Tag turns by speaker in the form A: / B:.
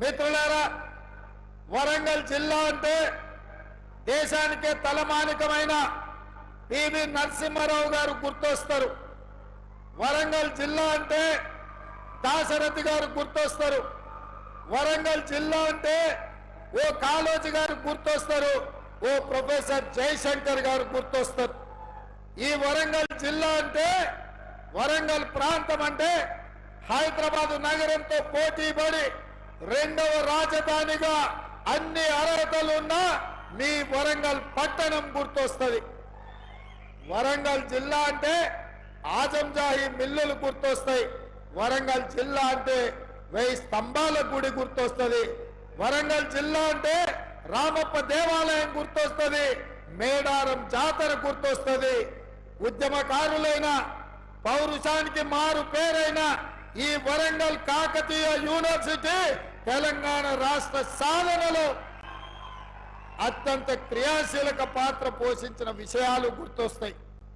A: మిత్రులారా వరంగల్ జిల్లా అంటే దేశానికే తలమానికమైన పివి నరసింహారావు గారు గుర్తొస్తారు. వరంగల్ జిల్లా అంటే దాశరథి గారు గుర్తొస్తారు. వరంగల్ జిల్లా అంటే ఓ కాళోజీ గారు గుర్తొస్తారు. ఓ ప్రొఫెసర్ జయశంకర్ గారు గుర్తొస్తారు. ఈ వరంగల్ జిల్లా అంటే వరంగల్ ప్రాంతం అంటే హైదరాబాద్ నగరంతో పోటీ పడి రెండవ రాజధానిగా అన్ని అర్హతలున్నా మీ వరంగల్ పట్టణం గుర్తొస్తుంది. వరంగల్ జిల్లా అంటే ఆజంజాహి మిల్లులు గుర్తొస్తాయి. వరంగల్ జిల్లా అంటే వెయ్యి స్తంభాల గుడి గుర్తొస్తుంది. వరంగల్ జిల్లా అంటే రామప్ప దేవాలయం గుర్తొస్తుంది. మేడారం జాతర గుర్తొస్తుంది. ఉద్యమకారులైన పౌరుషానికి మారు పేరైన ఈ వరంగల్ కాకతీయ యూనివర్సిటీ తెలంగాణ రాష్ట్ర సాధనలో అత్యంత క్రియాశీలక పాత్ర పోషించిన విషయాలు గుర్తొస్తాయి.